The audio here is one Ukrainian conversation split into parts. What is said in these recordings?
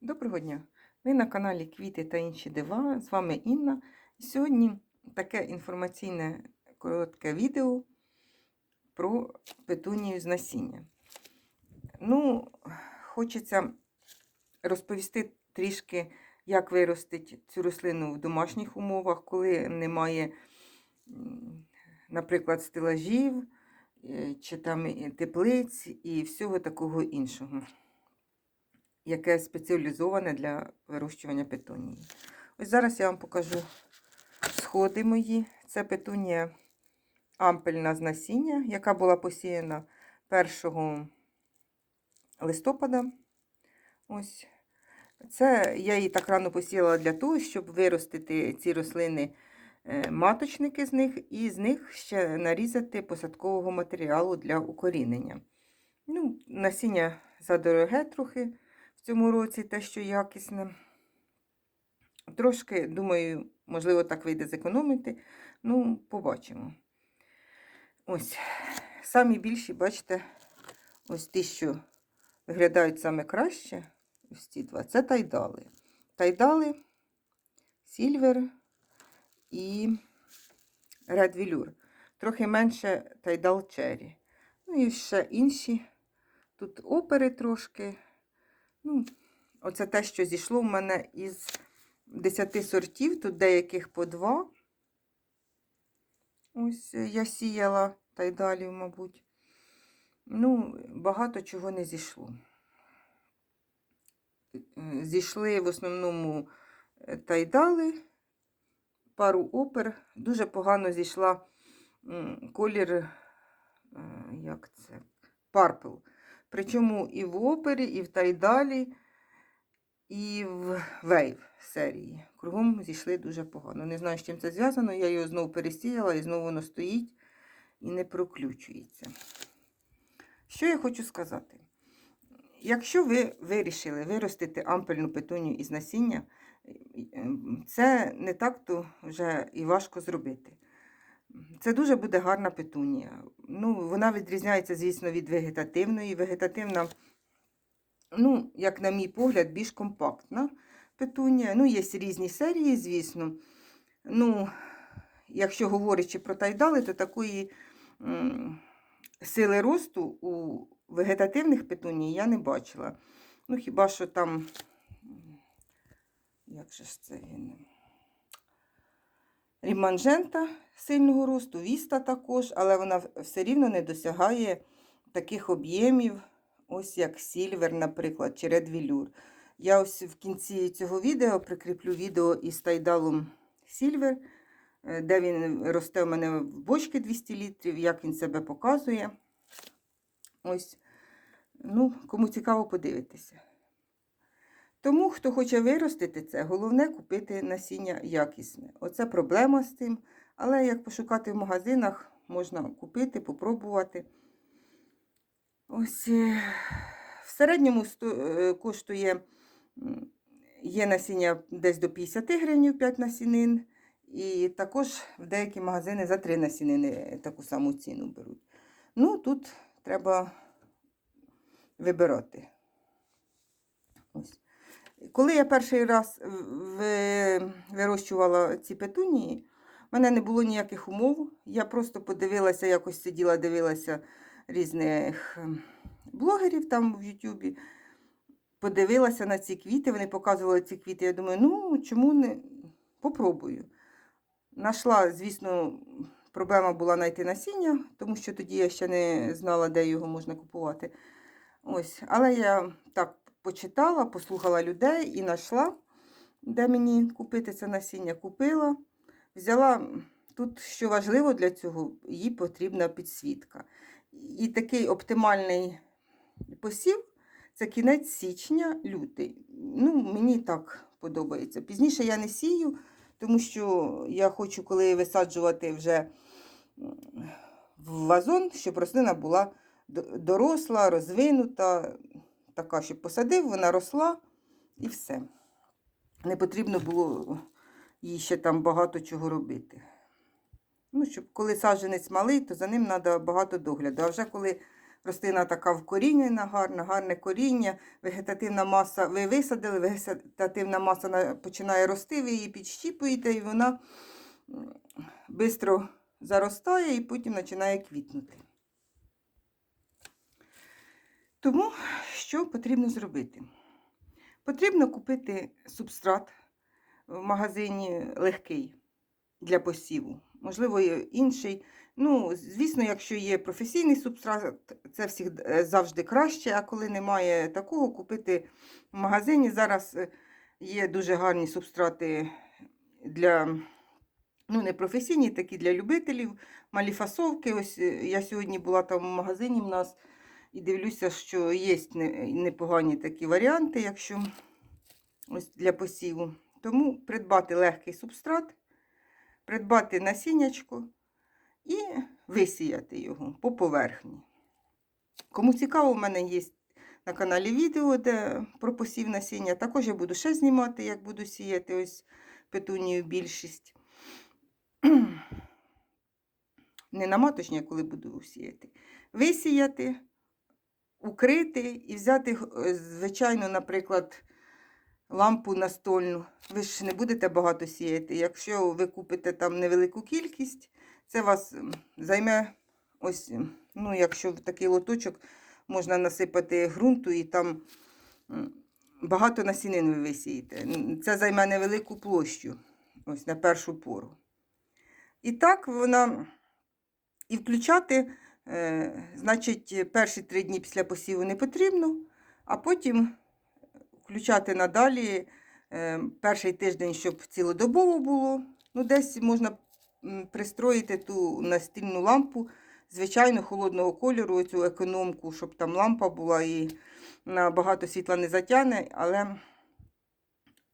Доброго дня! Ви на каналі Квіти та інші дива. З вами Інна. Сьогодні таке інформаційне коротке відео про петунію з насіння. Ну, хочеться розповісти трішки, як виростити цю рослину в домашніх умовах, коли немає, наприклад, стелажів е, чи там теплиць і всього такого іншого яке спеціалізоване для вирощування петунії. Ось зараз я вам покажу сходи мої. Це петунія ампельна з насіння, яка була посіяна 1 листопада. Ось. Це я її так рано посіяла для того, щоб виростити ці рослини, е, маточники з них, і з них ще нарізати посадкового матеріалу для укорінення. Ну, Насіння задороге трохи цьому році те, що якісне. Трошки, думаю, можливо, так вийде зекономити. Ну, побачимо. Ось, самі більші, бачите, ось ті, що виглядають саме краще. Ось ці два. Це тайдали. Тайдали, сільвер і Red Velour. Трохи менше тайдал черрі. Ну і ще інші. Тут опери трошки. Ну, Оце те, що зійшло в мене із 10 сортів, тут деяких по два. Ось е, я сіяла тайдалів, мабуть. Ну, багато чого не зійшло. Е, Зійшли в основному е, тайдали, пару опер. Дуже погано зійшла колір, як це, парпл. Причому і в опері, і в тайдалі, і в вейв серії. Кругом зійшли дуже погано. Не знаю, з чим це зв'язано. Я його знову пересіяла і знову воно стоїть і не проключується. Що я хочу сказати? Якщо ви вирішили виростити ампельну петунію із насіння, це не так-то вже і важко зробити. Це дуже буде гарна петунія. Ну, Вона відрізняється, звісно, від вегетативної. Вегетативна, ну, як на мій погляд, більш компактна петунія. Ну, є різні серії, звісно. Ну, Якщо говорячи про тайдали, то такої м сили росту у вегетативних петуній я не бачила. Ну, хіба що там, як же ж це він? Ріманжента сильного росту, віста також, але вона все рівно не досягає таких об'ємів, ось як сільвер, наприклад, чи редвілюр. Я ось в кінці цього відео прикріплю відео із тайдалом сільвер, де він росте у мене в бочки 200 літрів, як він себе показує. Ось, ну, кому цікаво, подивитися. Тому, хто хоче виростити це, головне купити насіння якісне. Оце проблема з тим. Але як пошукати в магазинах, можна купити, попробувати. Ось е, в середньому е, коштує є насіння десь до 50 гривень 5 насінин. І також в деякі магазини за 3 насінини таку саму ціну беруть. Ну, тут треба вибирати. Ось. Коли я перший раз вирощувала ці петунії, в мене не було ніяких умов. Я просто подивилася, якось сиділа, дивилася різних ем, блогерів там в Ютубі. Подивилася на ці квіти, вони показували ці квіти. Я думаю, ну чому не попробую. Нашла, звісно, проблема була знайти насіння, тому що тоді я ще не знала, де його можна купувати. Ось, Але я так почитала, послухала людей і знайшла, де мені купити це насіння. Купила, взяла. Тут, що важливо для цього, їй потрібна підсвітка. І такий оптимальний посів це кінець січня, лютий. Ну, Мені так подобається. Пізніше я не сію, тому що я хочу, коли висаджувати вже в вазон, щоб рослина була доросла, розвинута така, щоб посадив, вона росла і все. Не потрібно було їй ще там багато чого робити. Ну, щоб коли саджанець малий, то за ним треба багато догляду. А вже коли рослина така вкорінена, гарна, гарне коріння, вегетативна маса, ви висадили, вегетативна маса починає рости, ви її підщіпуєте, і вона швидко заростає і потім починає квітнути. Тому що потрібно зробити? Потрібно купити субстрат в магазині легкий для посіву. Можливо, інший. Ну, звісно, якщо є професійний субстрат, це всіх е, завжди краще. А коли немає такого, купити в магазині. Зараз е, є дуже гарні субстрати для ну, не професійні, такі для любителів, малі фасовки. Ось е, я сьогодні була там в магазині в нас і дивлюся, що є непогані такі варіанти, якщо ось для посіву. Тому придбати легкий субстрат, придбати насіннячко і висіяти його по поверхні. Кому цікаво, у мене є на каналі відео, де про посів насіння. Також я буду ще знімати, як буду сіяти ось петунію більшість. Не на маточні, коли буду сіяти. Висіяти, укрити і взяти, е, звичайно, наприклад, лампу настольну. Ви ж не будете багато сіяти. Якщо ви купите там невелику кількість, це вас займе ось, ну, якщо в такий лоточок можна насипати ґрунту і там багато насінин ви висієте. Це займе невелику площу, ось на першу пору. І так вона і включати, значить, перші три дні після посіву не потрібно, а потім включати надалі е, перший тиждень, щоб цілодобово було. Ну, десь можна пристроїти ту настільну лампу, звичайно, холодного кольору, цю економку, щоб там лампа була і на багато світла не затягне, але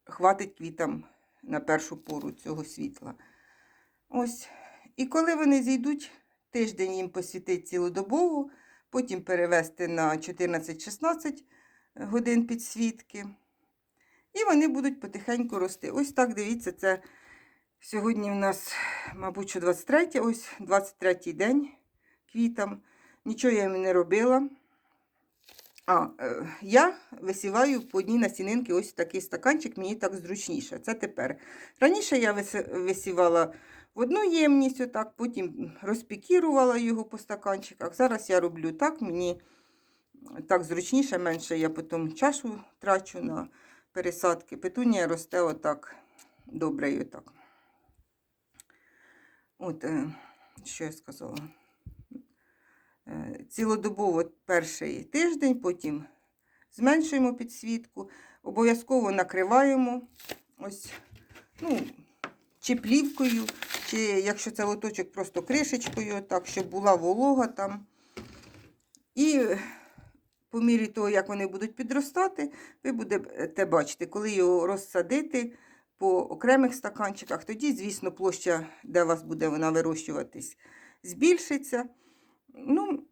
хватить квітам на першу пору цього світла. Ось. І коли вони зійдуть, тиждень їм посвітить цілодобово, потім перевести на 14-16 годин підсвітки. І вони будуть потихеньку рости. Ось так, дивіться, це сьогодні в нас, мабуть, що 23, ось 23 день квітам. Нічого я їм не робила. А, е, я висіваю по одній насінинки ось такий стаканчик, мені так зручніше. Це тепер. Раніше я висівала в одну ємність, отак, потім розпікірувала його по стаканчиках. Зараз я роблю так, мені так зручніше, менше я потім чашу трачу на пересадки. Петунія росте отак добре отак. От, е, що я сказала? Е, Цілодобово перший тиждень, потім зменшуємо підсвітку, обов'язково накриваємо ось, ну, чи плівкою, чи якщо це лоточок, просто кришечкою, так, щоб була волога там. І по мірі того, як вони будуть підростати, ви будете бачити, коли його розсадити по окремих стаканчиках, тоді, звісно, площа, де у вас буде вона вирощуватись, збільшиться. Ну,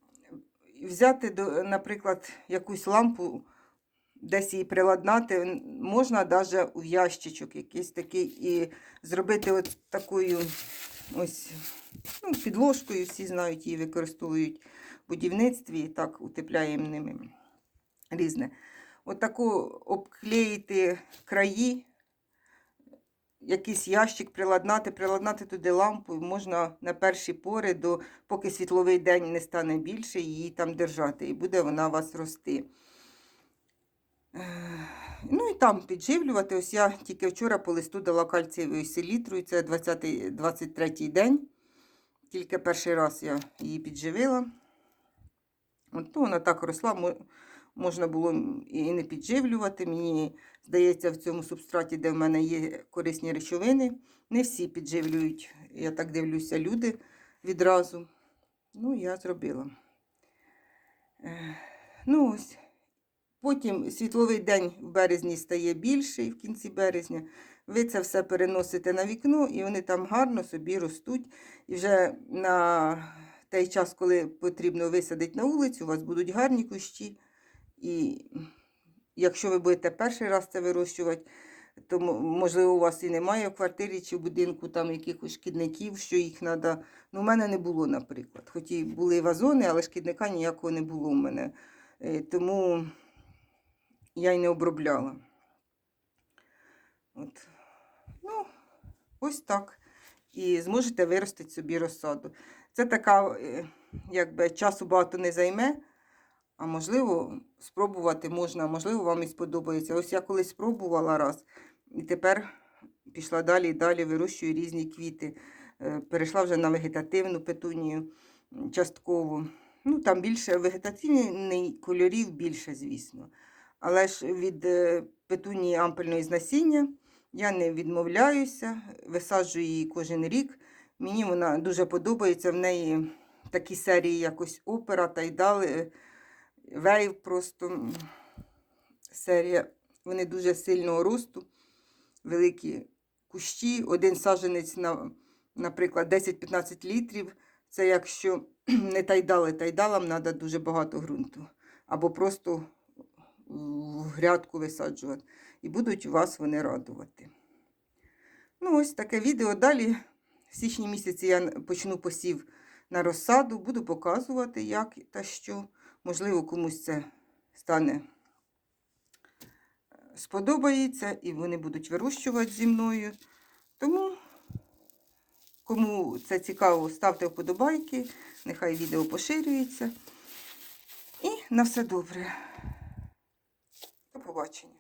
взяти, наприклад, якусь лампу, десь її приладнати, можна навіть у ящичок якийсь такий і зробити от такою ось ну, підложкою, всі знають, її використовують в будівництві, і так утепляємо ними різне. Отаку обклеїти краї, якийсь ящик приладнати, приладнати туди лампу, можна на перші пори, до, поки світловий день не стане більше, її там держати, і буде вона у вас рости. Е, Ну і там підживлювати. Ось я тільки вчора по листу дала кальцієвою селітрою, це 20, 23-й день. Тільки перший раз я її підживила. От, ну, вона так росла, можна було і не підживлювати. Мені здається, в цьому субстраті, де в мене є корисні речовини, не всі підживлюють, я так дивлюся, люди відразу. Ну, я зробила. Е, Ну, ось. Потім світловий день в березні стає більший в кінці березня. Ви це все переносите на вікно, і вони там гарно собі ростуть. І вже на той час, коли потрібно висадити на вулицю, у вас будуть гарні кущі. І якщо ви будете перший раз це вирощувати, Тому, можливо, у вас і немає в квартирі чи в будинку там якихось шкідників, що їх треба. Ну, у мене не було, наприклад. Хоч і були вазони, але шкідника ніякого не було у мене. Е, Тому я й не обробляла. От. Ну, ось так. І зможете виростити собі розсаду. Це така, е, якби часу багато не займе, а можливо, спробувати можна, можливо, вам і сподобається. Ось я колись спробувала раз, і тепер пішла далі і далі, вирощую різні квіти. Е, Перейшла вже на вегетативну петунію м, частково. Ну, там більше вегетативний кольорів більше, звісно. Але ж від е, петунії ампельної з насіння я не відмовляюся, висаджую її кожен рік. Мені вона дуже подобається. В неї такі серії, якось опера, тайдали, вейв просто серія. Вони дуже сильного росту, великі кущі. Один саджанець, на, наприклад, 10-15 літрів. Це якщо не тайдали, тайдалам треба дуже багато ґрунту. Або просто в грядку висаджувати. І будуть вас вони радувати. Ну, ось таке відео. Далі в січні місяці я почну посів на розсаду, буду показувати, як та що. Можливо, комусь це стане е, сподобається, і вони будуть вирощувати зі мною. Тому, кому це цікаво, ставте вподобайки, нехай відео поширюється. І на все добре. До побачення.